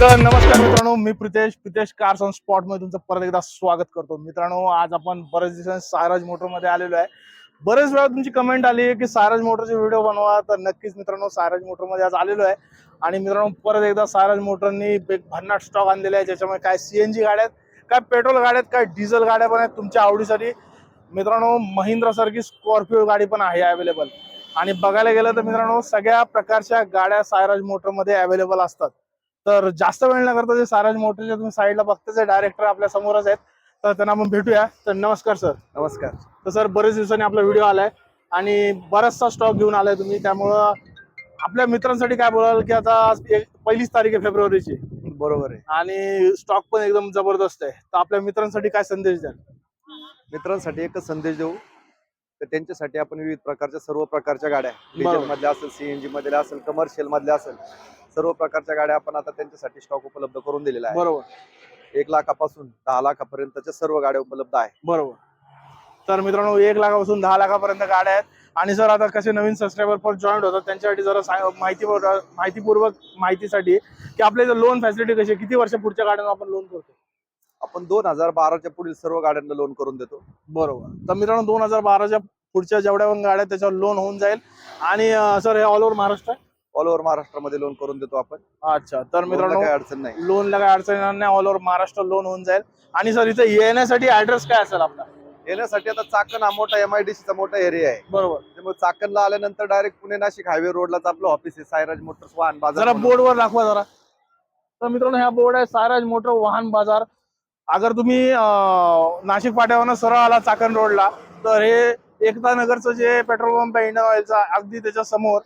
तर नमस्कार मित्रांनो मी प्रितेश प्रितेश कार्स ऑन स्पॉटमध्ये तुमचं परत एकदा स्वागत करतो. मित्रांनो आज आपण बरेच दिवसांनी सायराज मोटरमध्ये आलेलो आहे. बरेच वेळा तुमची कमेंट आली की सायराज मोटरचे व्हिडिओ बनवा तर नक्कीच मित्रांनो सायराज मोटरमध्ये आज आलेलो आहे. आणि मित्रांनो परत एकदा सायराज मोटरनी एक भन्नाट स्टॉक आणलेला आहे ज्याच्यामुळे काय सीएनजी गाड्या आहेत काय पेट्रोल गाड्या आहेत काय डिझेल गाड्या पण आहेत तुमच्या आवडीसाठी. मित्रांनो महिंद्रा सारखी स्कॉर्पिओ गाडी पण आहे अवेलेबल आणि बघायला गेलं तर मित्रांनो सगळ्या प्रकारच्या गाड्या सायराज मोटरमध्ये अवेलेबल असतात. तर जास्त वेळ न करता जे सायराज मोटरच्या तुम्ही साईडला बघताच डायरेक्टर आपल्या समोरच आहेत तर त्यांना आपण भेटूया. तर नमस्कार सर नमस्कार. तर सर बरेच दिवसांनी आपला व्हिडिओ आलाय आणि बराचसा स्टॉक घेऊन आलाय तुम्ही. त्यामुळं आपल्या मित्रांसाठी काय बोलाल की आता एक- पहिलीच तारीख आहे फेब्रुवारीची. बरोबर आहे. आणि स्टॉक पण एकदम जबरदस्त आहे. तर आपल्या मित्रांसाठी काय संदेश द्याल? मित्रांसाठी एकच संदेश देऊ. तर त्यांच्यासाठी आपण विविध प्रकारच्या सर्व प्रकारच्या गाड्या बरोबर. डिझेल मधल्या असेल सीएनजी मधल्या असेल कमर्शियल मधल्या असेल सर्व प्रकारच्या गाड्या आपण आता त्यांच्यासाठी स्टॉक उपलब्ध करून दिलेला आहे. बरोबर. एक लाखापासून दहा लाखापर्यंतच्या सर्व गाड्या उपलब्ध आहे बरोबर. तर मित्रांनो एक लाखापासून दहा लाखापर्यंत गाड्या आहेत. आणि सर आता कसे नवीन सबस्क्रायबर पण जॉईन होतात त्यांच्यासाठी जरा माहिती माहितीपूर्वक माहितीसाठी की आपल्या इथं लोन फॅसिलिटी कशी किती वर्ष पुढच्या गाड्यांना आपण लोन करतो? आपण दोन हजार बाराच्या पुढील सर्व गाड्यांना लोन करून देतो. बरोबर. तर मित्रांनो दोन हजार बाराच्या पुढच्या जेवढ्या पण गाड्या त्याच्यावर लोन होऊन जाईल. आणि सर हे ऑल ओव्हर महाराष्ट्र आहे? ऑल ओव्हर महाराष्ट्रामध्ये लोन करून देतो आपण. अच्छा तर मित्रांनो काही अडचण नाही. लोनला काय अडचण येणार नाही. ऑल ओव्हर महाराष्ट्र लोन होऊन जाईल. आणि सर इथं येण्यासाठी ऍड्रेस काय असेल आपला? येण्यासाठी आता चाकण हा मोठा एमआयडीसी चा मोठा एरिया आहे. बरोबर. त्यामुळे चाकणला आल्यानंतर डायरेक्ट पुणे नाशिक हायवे रोडलाच आपलं ऑफिस आहे. सायराज मोटर्स वाहन बाजार जरा म्हणून. बोर्डवर दाखवा जरा. तर मित्रांनो हा बोर्ड आहे सायराज मोटर वाहन बाजार. अगर तुम्ही अं, नाशिक फाट्यावरनं सरळ आला चाकण रोडला तर हे एकता नगरचं जे पेट्रोल पंप आहे इंडियन ऑइलचा अगदी त्याच्यासमोर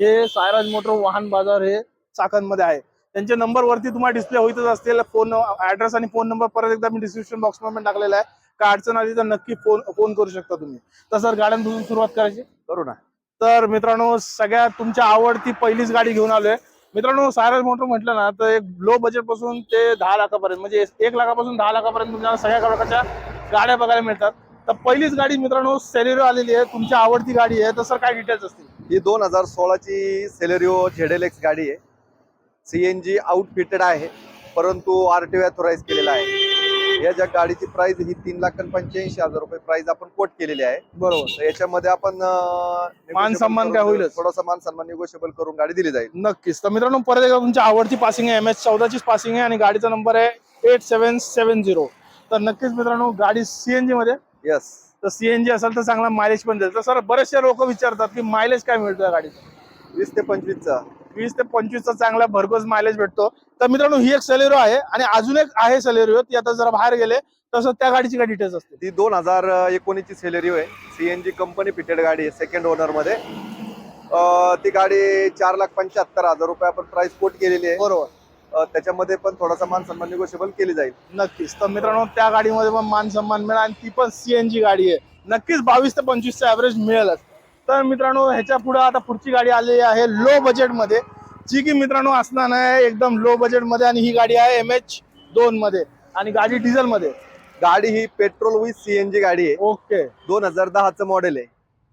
हे सायराज मोटर वाहन बाजार हे चाकणमध्ये आहे. त्यांचे नंबर वरती तुम्हाला डिस्प्ले होईतच असतील. फोन ऍड्रेस आणि फोन नंबर परत एकदा मी डिस्क्रिप्शन बॉक्समध्ये टाकलेला आहे. काय अडचण आली तर नक्की फोन फोन करू शकता तुम्ही. तर सर गाड्यांपासून सुरुवात करायची? करू ना. तर मित्रांनो सगळ्यात तुमच्या आवडती पहिलीच गाडी घेऊन आलोय. मित्रांनो सायरस मोटर म्हटलं ना तर एक लो बजेटपासून ते दहा लाखापर्यंत म्हणजे एक लाखापासून दहा लाखापर्यंत तुम्हाला सगळ्या प्रकारच्या गाड्या बघायला मिळतात. तर पहिलीच गाडी मित्रांनो सेलेरिओ आलेली आहे. तुमची आवडती गाडी आहे. तर सर काय डिटेल्स असतील? ही दोन हजार सोळाची सेलेरिओ झेडेल एक्स गाडी आहे. सीएनजी आउटफिटेड आहे परंतु आरटीओ ऑथोराईज केलेला आहे. या ज्या गाडीची प्राइस ही तीन लाख आणि पंच्याऐंशी हजार रुपये प्राइस आपण कोट केलेली आहे. बरोबर. याच्यामध्ये आपण मान सन्मान काय देऊ. होईलच. थोडासा मान सन्मान निगोशिएबल करून गाडी दिली जाईल. नक्कीच. तर मित्रांनो परत एकदा तुमची आवडती पासिंग आहे एम एच चौदाचीच पासिंग आहे आणि गाडीचा नंबर आहे एट सेवन सेवन झिरो तर नक्कीच मित्रांनो गाडी सीएनजी मध्ये येस तर सीएनजी असेल तर चांगला मायलेज पण देईल. तर सर बरेचसे लोक विचारतात की मायलेज काय मिळतो या गाडीचा? वीस ते पंचवीसचा. वीस ते पंचवीसचा चांगला भरघोस मायलेज भेटतो. तर मित्रांनो ही एक सलेरो आहे आणि अजून एक आहे सलेरिओ ती आता जरा बाहेर गेले तसं त्या गाडीची काय डिटेल्स असतील? ती दोन हजार एकोणीसची सेलेरिओ आहे सीएनजी कंपनी फिटेड गाडी आहे सेकंड ओनरमध्ये. अं, ती गाडी चार लाख पंच्याहत्तर हजार रुपये आपण प्राइस कोट केलेली आहे. बरोबर. त्याच्यामध्ये पण थोडासा मान सन्मान निगोशिएबल केली जाईल. नक्कीच. तर मित्रांनो त्या गाडीमध्ये पण मान सन्मान मिळेल आणि ती पण सीएनजी गाडी आहे. नक्कीच बावीस ते पंचवीसचा ऍव्हरेज मिळेलच. तर मित्रांनो ह्याच्या पुढे आता पुढची गाडी आलेली आहे लो बजेटमध्ये जी की मित्रांनो असणार आहे एकदम लो बजेटमध्ये आणि ही गाडी आहे एम एच दोन मध्ये आणि गाडी डिझेल मध्ये गाडी ही पेट्रोल विथ सीएनजी गाडी आहे. ओके दोन हजार दहाचं मॉडेल आहे.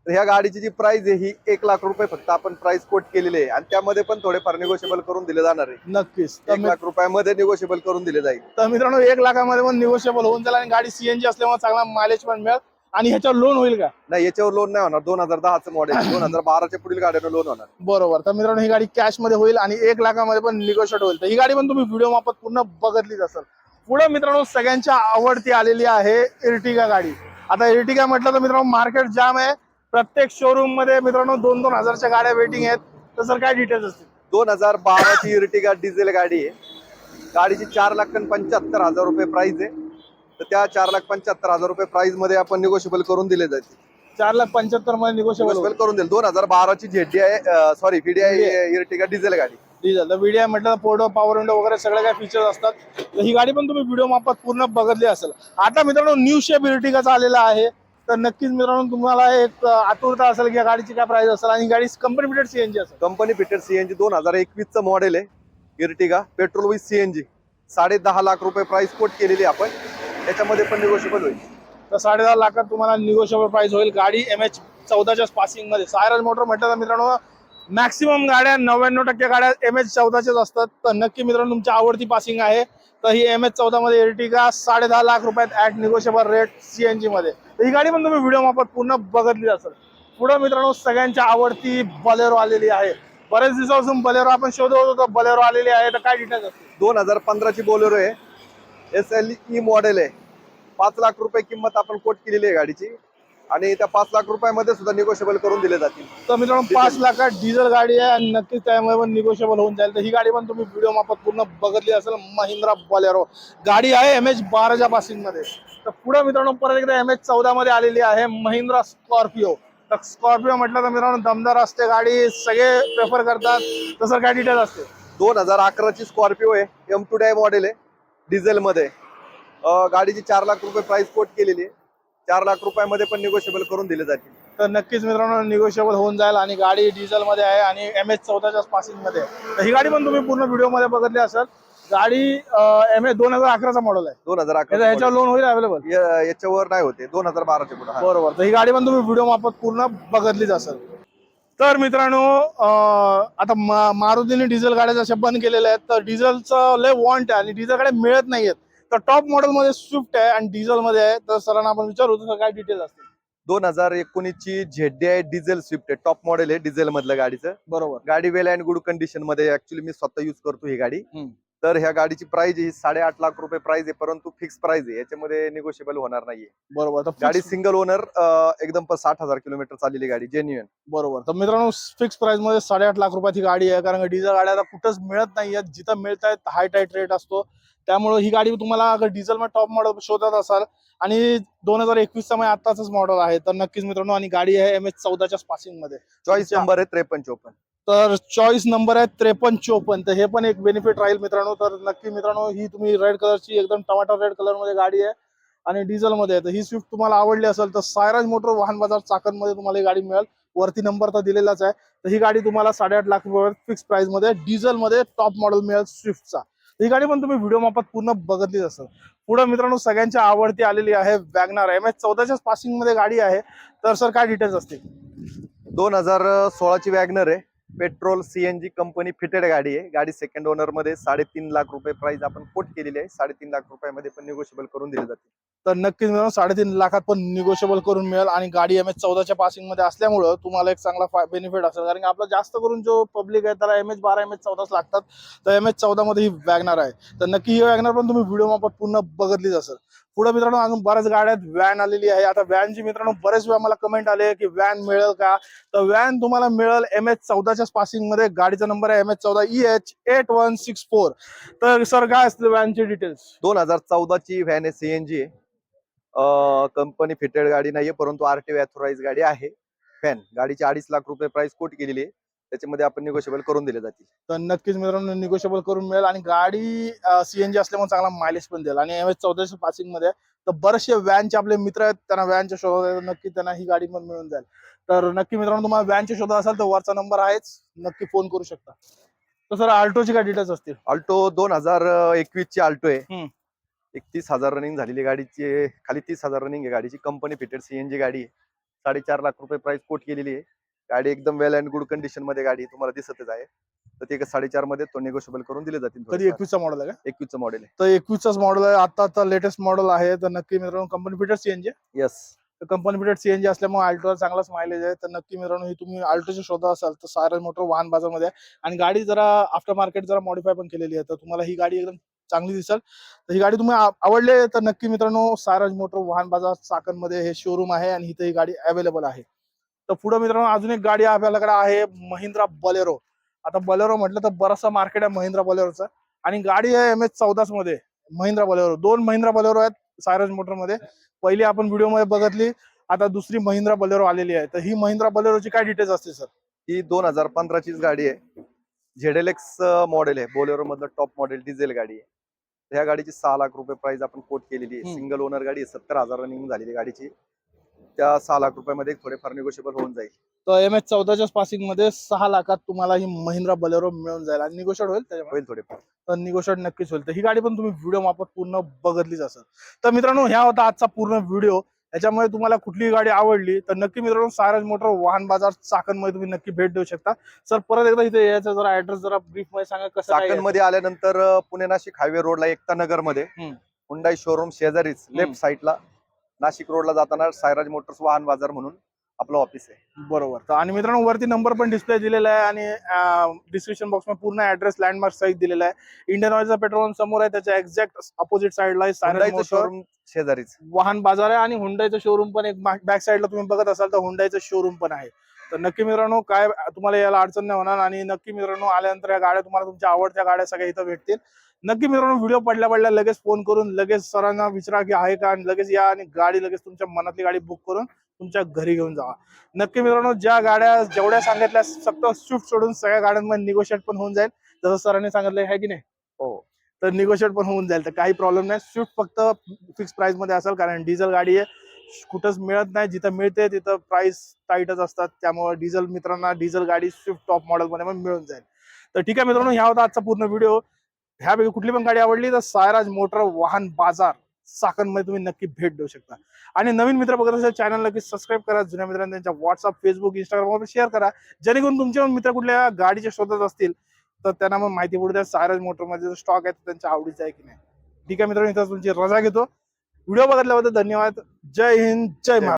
तर ह्या गाडीची जी प्राइस आहे ही एक लाख रुपये फक्त आपण प्राइस कोट केलेली आहे. आणि त्यामध्ये पण थोडेफार निगोशिएबल करून दिले जाणार आहे. नक्कीच. तर एक लाख रुपयामध्ये निगोशिएबल करून दिले जाईल. तर मित्रांनो एक लाखामध्ये पण निगोशिएबल होऊन जाईल आणि गाडी सीएनजी असल्यामुळे चांगला मायलेज पण मिळेल. आणि ह्याच्यावर लोन होईल का? नाही याच्यावर लोन नाही होणार. दोन हजार दहाचं मॉडेल दोन हजार बाराच्या पुढील गाड्यांना लोन होणार. बरोबर. तर मित्रांनो ही गाडी कॅशमध्ये होईल आणि एक लाखामध्ये पण निगोशिएट होईल. तर ही गाडी पण तुम्ही व्हिडिओ मापत पूर्ण बघितलीच असेल. पुढे मित्रांनो सगळ्यांच्या आवडती आलेली आहे इर्टिगा गाडी. आता इर्टिगा म्हटलं तर मित्रांनो मार्केट जाम आहे. प्रत्येक शोरूममध्ये मित्रांनो दोन दोन हजारच्या गाड्या वेटिंग आहेत. तर सर काय डिटेल्स असतील? दोन हजार बाराची इर्टिगा डिझेल गाडी आहे. गाडीची चार लाख पंच्याहत्तर हजार रुपये प्राइस आहे. तर त्या चार लाख पंच्याहत्तर हजार रुपये प्राइसमध्ये आपण निगोशिएबल करून दिले जाते. चार लाख पंच्याहत्तरमध्ये निगोशिएबल करून दिले. दोन हजार बाराची झेडी आहे सॉरी व्हीडीआय इर्टिगा डिझेल गाडी. डिझेल तर व्हिडिओ म्हटलं पोडो पॉवर विंडो वगैरे सगळे काय फीचर्स असतात. तर ही गाडी पण तुम्ही व्हिडिओ मापात पूर्ण बघितली असेल. आता मित्रांनो न्यू शेप इर्टिगाचा आलेला आहे. तर नक्कीच मित्रांनो तुम्हाला एक आतुरता असेल की या गाडीची काय प्राइस असेल आणि गाडी कंपनी फिटेड सीएनजी असेल. कंपनी फिटेड सीएनजी दोन हजार एकवीसचं मॉडेल आहे इर्टिगा पेट्रोल विथ सीएनजी साडे दहा लाख रुपये प्राइस कोट केलेली आपण. त्याच्यामध्ये पण निगोशिएबल होईल. तर साडे दहा लाखात तुम्हाला निगोशिएबल प्राइस होईल गाडी एम एच चौदाच्या पासिंगमध्ये. सायरल मोटर म्हटलं तर मित्रांनो मॅक्सिमम गाड्या नव्याण्णव टक्के गाड्या एम एच चौदाच्याच असतात. तर नक्की मित्रांनो तुमची आवडती पासिंग आहे. तर ही एम एच चौदा मध्ये एर्टिगा साडे दहा लाख रुपयात ऍट निगोशिएबल रेट सीएनजी मध्ये. तर ही गाडी पण तुम्ही व्हिडिओ मार्फत पूर्ण बघितली असेल. पुढे मित्रांनो सगळ्यांच्या आवडती बलेरो आलेली आहे. बरेच दिवसापासून बलेरो आपण शोधत होतो बलेरो आलेली आहे. तर काय डिटेल्स दोन हजार पंधराची बोलेरो आहे. एस एल ई मॉडेल आहे. पाच लाख रुपये किंमत आपण कोट केलेली आहे गाडीची. आणि त्या पाच लाख रुपयामध्ये सुद्धा निगोशिएबल करून दिले जातील. तर मित्रांनो पाच लाखात डिझेल गाडी आहे आणि नक्कीच त्यामुळे पण निगोशिएबल होऊन जाईल. तर ही गाडी पण तुम्ही व्हिडिओ मार्फत पूर्ण बघितली असेल महिंद्रा बॉलेरो. गाडी आहे एम एच बाराच्या पासिंगमध्ये तर पुढे मित्रांनो परत एकदा एम एच चौदा मध्ये आलेली आहे महिंद्रा स्कॉर्पिओ. तर स्कॉर्पिओ म्हटलं तर मित्रांनो दमदार असते गाडी सगळे प्रेफर करतात. तसं काय डिटेल असते? दोन हजार अकराची स्कॉर्पिओ आहे एम टू डाय मॉडेल आहे डिझेलमध्ये गाडीची चार लाख रुपये प्राइस कोट केलेली आहे. चार लाख रुपयामध्ये पण निगोशिएबल करून दिले जातील. तर नक्कीच मित्रांनो निगोशिएबल होऊन जाईल आणि गाडी डिझेल मध्ये आहे आणि एम एच चौदाच्या पासिंगमध्ये आहे. तर ही गाडी पण तुम्ही पूर्ण व्हिडिओमध्ये बघितली असेल. गाडी एम एच दोन हजार अकराचा मॉडेल आहे. दोन हजार याचा- ह्याच्यावर अकरा लोन होईल अवेलेबल याच्यावर नाही होते. दोन हजार बाराचे पुढे बरोबर. तर ही गाडी पण तुम्ही व्हिडिओ मार्फत पूर्ण बघितलीच असेल. तर मित्रांनो आता मारुतीने डिझेल गाड्या जशा बंद केलेल्या आहेत तर डिझेलचं लय वॉन्ट आहे आणि डिझेल गाड्या मिळत नाहीयेत. तर टॉप मॉडेल मध्ये स्विफ्ट आहे आणि डिझेल मध्ये आहे तर सरांना आपण विचारू तर काय डिटेल असतील? दोन हजार एकोणीसची झेडडी आहे डिझेल स्विफ्ट आहे. टॉप मॉडेल आहे डिझेल मधलं गाडीचं. बरोबर. गाडी वेल अँड गुड कंडिशनमध्ये ऍक्च्युली मी स्वतः युज करतो ही गाडी. तर ह्या गाडीची प्राइस ही साडेआठ लाख रुपये प्राइस आहे परंतु फिक्स प्राइस आहे याच्यामध्ये निगोशिएबल होणार नाहीये. बरोबर तर गाडी सिंगल ओनर एकदम पण साठ हजार किलोमीटर चाललेली गाडी जेन्युअन बरोबर तर मित्रांनो फिक्स प्राइसमध्ये साडेआठ लाख रुपयाची गाडी आहे कारण डिझेल गाड्या आता कुठंच मिळत नाहीये जिथं मिळत आहेत हाय टाईट रेट असतो. त्यामुळे ही गाडी तुम्हाला अगर डिझेल मध्ये टॉप मॉडेल शोधत असाल आणि दोन हजार एकवीसचा मध्ये आताच मॉडेल आहे तर नक्कीच मित्रांनो आणि गाडी आहे एम एच चौदाच्या पासिंगमध्ये. चॉईस. नंबर आहे त्रेपन्न चोपन्न. तर चॉईस नंबर आहे त्रेपन्न चोपन्न. तर हे पण एक बेनिफिट राहील मित्रांनो. तर नक्की मित्रांनो ही तुम्ही रेड कलरची एकदम टमाटर रेड कलरमध्ये गाडी आहे आणि डिझेल मध्ये आहे. तर ही स्विफ्ट तुम्हाला आवडली असेल तर सायराज मोटर वाहन बाजार चाकणमध्ये तुम्हाला ही गाडी मिळेल. वरती नंबर तर दिलेलाच आहे. तर ही गाडी तुम्हाला साडेआठ लाख रुपये फिक्स प्राइसमध्ये डिझेल मध्ये टॉप मॉडेल मिळेल स्विफ्टचा ही गाडी पण तुम्ही व्हिडिओ मापात पूर्ण बघितलीच असेल. पुढे मित्रांनो सगळ्यांच्या आवडती आलेली आहे वॅगनार एम एच चौदाच्याच पासिंगमध्ये गाडी आहे. तर सर काय डिटेल्स असतील? दोन हजार सोळाची वॅगनर आहे. Petrol C N G company fitted गाडी आहे. गाडी सेकंड ओनरमध्ये साडेतीन लाख रुपये प्राइस आपण कोट केलेली आहे. साडेतीन लाख रुपयामध्ये पण निगोशिएबल करून दिली जाते. तर नक्कीच मिळून साडेतीन लाखात पण निगोशिएबल करून मिळेल आणि गाडी एम एच चौदाच्या पासिंगमध्ये असल्यामुळं तुम्हाला एक चांगला बेनिफिट असेल. कारण की आपला जास्त करून जो पब्लिक आहे त्याला एम एच बारा एम एच चौदाच लागतात. तर एम एच चौदा मध्ये ही वॅगनार आहे. तर नक्की ही वॅगनार पण तुम्ही व्हिडिओ मार्फत पूर्ण बघितलीच असेल. पुढे मित्रांनो अजून बऱ्याच गाड्यात व्हॅन आलेली आहे. आता व्हॅनची मित्रांनो बरेच वेळा मला कमेंट आले की व्हॅन मिळेल का? तर व्हॅन तुम्हाला मिळेल एम एच चौदाच्याच पासिंगमध्ये. गाडीचा नंबर आहे एम एच चौदा E H eight one six four तर सर काय असतील व्हॅनची डिटेल्स दोन हजार चौदाची व्हॅन आहे सीएनजी कंपनी फिटेड गाडी नाहीये परंतु आरटीओ ऑथोराईज गाडी आहे. फॅन गाडीची अडीच लाख रुपये प्राइस कोट केलेली आहे. त्याच्यामध्ये आपण निगोशिएबल करून दिले जातील. तर नक्कीच मित्रांनो निगोशिएबल करून मिळेल. आणि गाडी सीएनजी असल्यामुळे चांगला मायलेज पण देईल. आणि एम चौदाशे पासिंगमध्ये. तर बरेचसे व्हॅनचे आपले मित्र आहेत त्यांना व्हॅनच्या शोधात नक्की त्यांना ही गाडी पण मिळून जाईल. तर नक्की मित्रांनो तुम्हाला व्हॅनच्या शोधात असाल तर वरचा नंबर आहेच. नक्की फोन करू शकता. तर सर आल्टोची काय डिटेल्स असतील? अल्टो दोन हजार एकवीस ची अल्टो आहे. एकतीस हजार रनिंग झालेली गाडीची खाली तीस हजार रनिंग आहे. गाडीची कंपनी फिटेड सीएनजी गाडी आहे. साडेचार लाख रुपये प्राइस कोट केलेली आहे. गाडी एकदम वेल अँड गुड कंडिशनमध्ये गाडी तुम्हाला दिसतच आहे. तर ते साडेचारमध्ये तो निगोशिएबल करून दिले जातील कधी एकवीसचा मॉडेल आहे का? एकवीसचं मॉडेल आहे. तर एकवीसचाच मॉडेल आहे. आता आता लेटेस्ट मॉडेल आहे. तर नक्की मित्रांनो कंपनी फिटेड सीएनजी येस तर कंपनी फिटेड सीएनजी असल्यामुळे अल्टोला चांगलाच मायलेज आहे. तर नक्की मित्रांनो ही तुम्ही अल्टोची शोधा असाल तर सायरन मोटर वाहन बाजारमध्ये आहे. आणि गाडी जरा आफ्टर मार्केट जरा मॉडीफाय पण केलेली आहे. तर तुम्हाला ही गाडी एकदम चांगली दिसेल. तर ही गाडी तुम्ही आव- आवडले तर नक्की मित्रांनो सायराज मोटर वाहन बाजार चाकणमध्ये हे शोरूम आहे आणि इथे ही गाडी अवेलेबल आहे. तर पुढे मित्रांनो अजून एक गाडी आपल्याकडे आहे महिंद्रा बलेरो. आता बलेरो म्हटलं तर बराचसा मार्केट आहे महिंद्रा बलेरोचा. आणि गाडी आहे एम एच चौदाच मध्ये महिंद्रा बलेरो. दोन महिंद्रा बलेरो आहेत सायराज मोटरमध्ये. पहिली आपण व्हिडिओमध्ये बघितली. आता दुसरी महिंद्रा बलेरो आलेली आहे. तर ही महिंद्रा बलेरोची काय डिटेल्स असते सर ही दोन हजार पंधराचीच गाडी आहे. झेडेलेक्स मॉडेल आहे. बोलेरो मधलं टॉप मॉडेल डिझेल गाडी आहे. ह्या गाडीची सहा लाख रुपये प्राइस आपण कोट केलेली आहे. सिंगल ओनर गाडी आहे. सत्तर हजार रनिंग झालेली गाडीची. त्या सहा लाख रुपयामध्ये थोडेफार निगोशिएबल होऊन जाईल. तर एम एच चौदाच्या पासिंगमध्ये सहा लाखात तुम्हाला ही महिंद्रा बलेरो मिळून जाईल आणि निगोशिएट होईल त्याच्यामध्ये. होईल थोडेफार. तर निगोशिएट नक्कीच होईल. तर ही गाडी पण तुम्ही व्हिडिओ मार्फत पूर्ण बघितलीच असेल. तर मित्रांनो ह्या होता आजचा पूर्ण व्हिडिओ याच्यामुळे तुम्हाला कुठली गाडी आवडली तर नक्की मित्रांनो सायराज मोटर वाहन बाजार चाकणमध्ये तुम्ही नक्की भेट देऊ शकता. सर परत एकदा इथे यायचं जरा ऍड्रेस जरा ब्रीफमध्ये सांगा कसं काय चाकणमध्ये आल्यानंतर पुणे नाशिक हायवे रोडला एकता नगरमध्ये हम्म. हुंडाई शोरूम शेजारीच. लेफ्ट साईडला नाशिक रोडला जाताना सायराज मोटर्स वाहन बाजार म्हणून आपलं ऑफिस आहे? बरोबर. तर आणि मित्रांनो वरती नंबर पण डिस्प्ले दिलेला आहे आणि डिस्क्रिप्शन बॉक्समध्ये पूर्ण ऍड्रेस लँडमार्क सहित दिलेला आहे. इंडियन ऑइलचा पेट्रोल पंप समोर आहे त्याच्या एक्झॅक्ट अपोजिट साईडला शोरूम शेजारीच. वाहन बाजार आहे आणि हुंडाईचं शोरूम पण एक बॅक साईडला तुम्ही बघत असाल तर हुंडाईचं शोरूम पण आहे. तर नक्की मित्रांनो काय तुम्हाला याला अडचण नाही होणार आणि नक्की मित्रांनो आल्यानंतर या गाड्या तुम्हाला तुमच्या आवडत्या गाड्या सगळ्या इथं भेटतील. नक्की मित्रांनो व्हिडिओ पडल्या पडल्या लगेच फोन करून लगेच सरांना विचारा की आहे का आणि लगेच या आणि गाडी लगेच तुमच्या मनातली गाडी बुक करून तुमच्या घरी घेऊन जावा. नक्की मित्रांनो ज्या गाड्या जेवढ्या सांगितल्या फक्त स्विफ्ट सोडून सगळ्या गाड्यांमध्ये निगोशिएट पण होऊन जाईल. जसं सरांनी सांगितलं आहे की नाही? हो. तर निगोशिएट पण होऊन जाईल तर काही प्रॉब्लेम नाही. स्विफ्ट फक्त फिक्स प्राइसमध्ये असेल कारण डिझेल गाडी आहे. कुठंच मिळत नाही. जिथं मिळते तिथं प्राइस टाईटच असतात. त्यामुळे डिझेल मित्रांना डिझेल गाडी स्विफ्ट टॉप मॉडेलमध्ये पण मिळून जाईल. तर ठीक आहे मित्रांनो ह्या होता आजचा पूर्ण व्हिडिओ ह्यापैकी कुठली पण गाडी आवडली तर सायराज मोटर वाहन बाजार चाकणमध्ये तुम्ही नक्की भेट देऊ शकता. आणि नवीन मित्र बघत असेल चॅनल नक्की सबस्क्राईब करा. जुन्या मित्रांना त्यांच्या व्हॉट्सअप फेसबुक इंस्टाग्रामवर शेअर करा. जेणेकरून तुमचे पण मित्र कुठल्या गाडीच्या शोधत असतील तर त्यांना मग माहिती पडू द्या सायराज मोटरमध्ये जो स्टॉक आहे तो त्यांच्या आवडीचा आहे की नाही. ठीक आहे मित्रांनो इथं तुमची रजा घेतो. व्हिडिओ बघितल्याबद्दल धन्यवाद. जय हिंद जय महाराष्ट्र.